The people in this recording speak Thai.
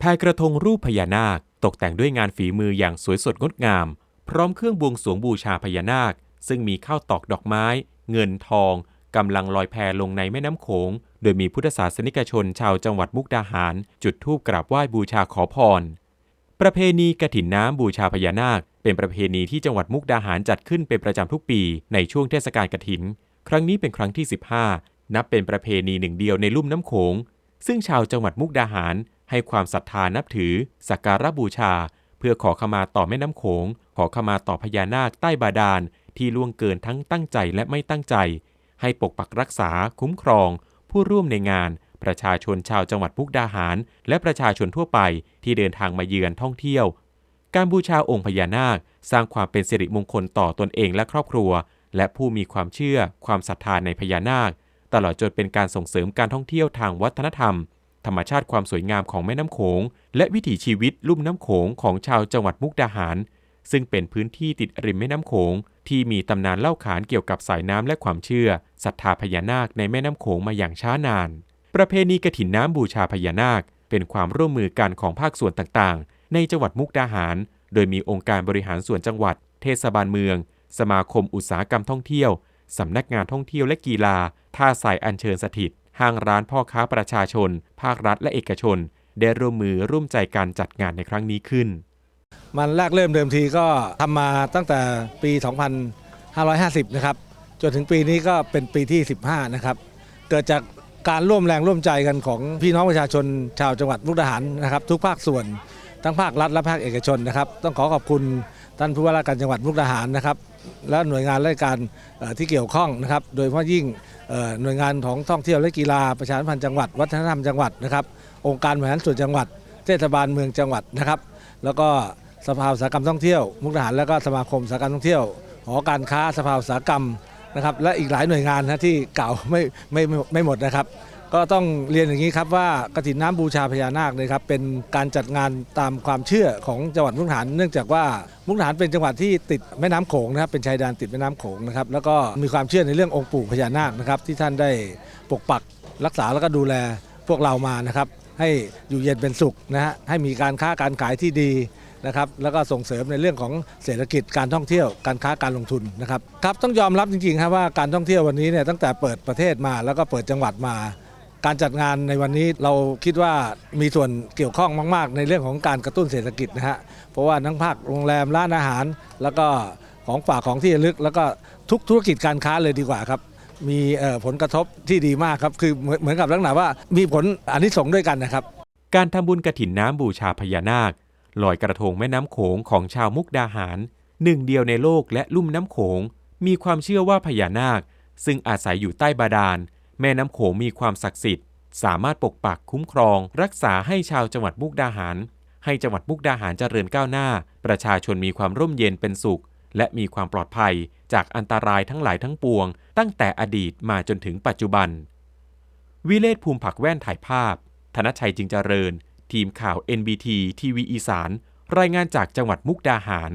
แพกระทงรูปพญานาค ตกแต่งด้วยงานฝีมืออย่างสวยสดงดงาม พร้อมเครื่องบวงสวงบูชาพญานาค ซึ่งมีข้าวตอกดอกไม้ เงินทองกำลังลอยแพลงในแม่น้ำโขง โดยมีพุทธศาสนิกชนชาวจังหวัดมุกดาหาร จุดธูปกราบไหว้บูชาขอพร ประเพณีกระถินน้ำบูชาพญานาค เป็นประเพณีที่จังหวัดมุกดาหารจัดขึ้นเป็นประจำทุกปี ในช่วงเทศกาลกระถิน ครั้งนี้เป็นครั้งที่ 15 นับเป็นประเพณีหนึ่งเดียวในลุ่มน้ำโขง ซึ่งชาวจังหวัดมุกดาหาร ให้ความศรัทธานับถือ สักการะบูชา เพื่อขอขมาต่อแม่น้ำโขง ขอขมาต่อพญานาคใต้บาดาล ที่ล่วงเกินทั้งตั้งใจและไม่ตั้งใจ ให้ปกปักรักษา คุ้มครอง ผู้ร่วมในงาน ประชาชนชาวจังหวัดมุกดาหาร และประชาชนทั่วไปที่เดินทางมาเยือนท่องเที่ยว การบูชาองค์พญานาค สร้างความเป็นสิริมงคลต่อตนเองและครอบครัว และผู้มีความเชื่อ ความศรัทธาในพญานาค ตลอดจนเป็นการส่งเสริมการท่องเที่ยวทางวัฒนธรรม ธรรมชาติความสวยงามของแม่น้ำโขง และวิถีชีวิตลุ่มน้ำโขงของชาวจังหวัดมุกดาหาร ซึ่งเป็นพื้นที่ติดริมแม่น้ำโขง ที่มีตำนานเล่าขานเกี่ยวกับสายน้ำและความเชื่อศรัทธาพญานาคในแม่น้ำโขงมาอย่างช้านาน ประเพณีกฐินน้ำบูชาพญานาค เป็นความร่วมมือกันของภาคส่วนต่างๆ ในจังหวัดมุกดาหาร โดยมีองค์การบริหารส่วนจังหวัด เทศบาลเมือง สมาคมอุตสาหกรรมท่องเที่ยวสำนักงานท่องเที่ยวและกีฬาท่าทรายอัญเชิญสถิต ห้างร้านพ่อค้าประชาชน ภาครัฐและเอกชน ได้ร่วมมือร่วมใจการจัดงานในครั้งนี้ขึ้น มันแรกเริ่มเดิมทีก็ทำมาตั้งแต่ปี 2550 นะครับ จนถึงปีนี้ก็เป็นปีที่ 15 นะครับ เกิดจากการร่วมแรงร่วมใจกันของพี่น้องประชาชน ชาวจังหวัดมุกดาหารนะครับ ทุกภาคส่วนทั้งภาครัฐและภาคเอกชนนะครับ ต้องขอขอบคุณ ท่านผู้ว่าราชการจังหวัดมุกดาหารนะครับ และหน่วยงานราชการที่เกี่ยวข้องนะครับ โดยเฉพาะยิ่งหน่วยงานของท่องเที่ยวและกีฬาประชาสัมพันธ์จังหวัด วัฒนธรรมจังหวัดนะครับ องค์การบริหารส่วนจังหวัด เทศบาลเมืองจังหวัดนะครับ แล้วก็สภาอุตสาหกรรมท่องเที่ยว มุกดาหาร แล้วก็สมาคมอุตสาหกรรมท่องเที่ยวหอการค้าสภาอุตสาหกรรม นะครับและอีกหลายหน่วยงานนะที่กล่าวไม่ไม่ไม่ไม่หมดนะครับ ก็ต้องเรียนอย่างนี้ครับว่ากฐินน้ำบูชาพญานาคเลยครับเป็นการจัดงานตามความเชื่อของจังหวัดมุกดาหาร เนื่องจากว่ามุกดาหารเป็นจังหวัดที่ติดแม่น้ำโขงนะครับเป็นชายแดนติดแม่น้ำโขงนะครับแล้วก็มีความเชื่อในเรื่ององค์ปู่พญานาคนะครับที่ท่านได้ปกปักรักษาแล้วก็ดูแลพวกเรามานะครับให้อยู่เย็นเป็นสุขนะฮะให้มีการค้าการขายที่ดี นะครับแล้วก็ส่งเสริมในเรื่องของเศรษฐกิจการท่องเที่ยวการค้าการลงทุนนะครับครับต้องยอมรับจริงๆครับว่าการท่องเที่ยววันนี้เนี่ยตั้งแต่เปิดประเทศมาแล้วก็เปิดจังหวัดมา การจัดงานในวันนี้เราคิดว่ามีส่วนเกี่ยวข้องมาก ๆ ในเรื่องของการกระตุ้นเศรษฐกิจนะฮะเพราะว่าทั้งภาคโรงแรมร้านอาหาร แล้วก็ของฝากของที่ระลึก แล้วก็ทุกธุรกิจการค้าเลยดีกว่าครับมีผลกระทบที่ดีมากครับ คือเหมือนกับลักษณะว่ามีผลอานิสงส์ด้วยกันนะครับ การทำบุญกระถินน้ำบูชาพญานาค ลอยกระทงแม่น้ำโขงของชาวมุกดาหาร หนึ่งเดียวในโลกและลุ่มน้ำโขง มีความเชื่อว่าพญานาค ซึ่งอาศัยอยู่ใต้บาดาล แม่น้ำโขงมีความศักดิ์สิทธิ์ สามารถปกปักคุ้มครอง รักษาให้ชาวจังหวัดมุกดาหาร ให้จังหวัดมุกดาหารเจริญก้าวหน้า ประชาชนมีความร่มเย็นเป็นสุข และมีความปลอดภัยจากอันตรายทั้งหลายทั้งปวง ตั้งแต่อดีตมาจนถึงปัจจุบัน วิเลศภูมิผักแว่นถ่ายภาพ ธนชัยจึงเจริญ ทีมข่าว NBT ทีวีอีสาน รายงานจากจังหวัดมุกดาหาร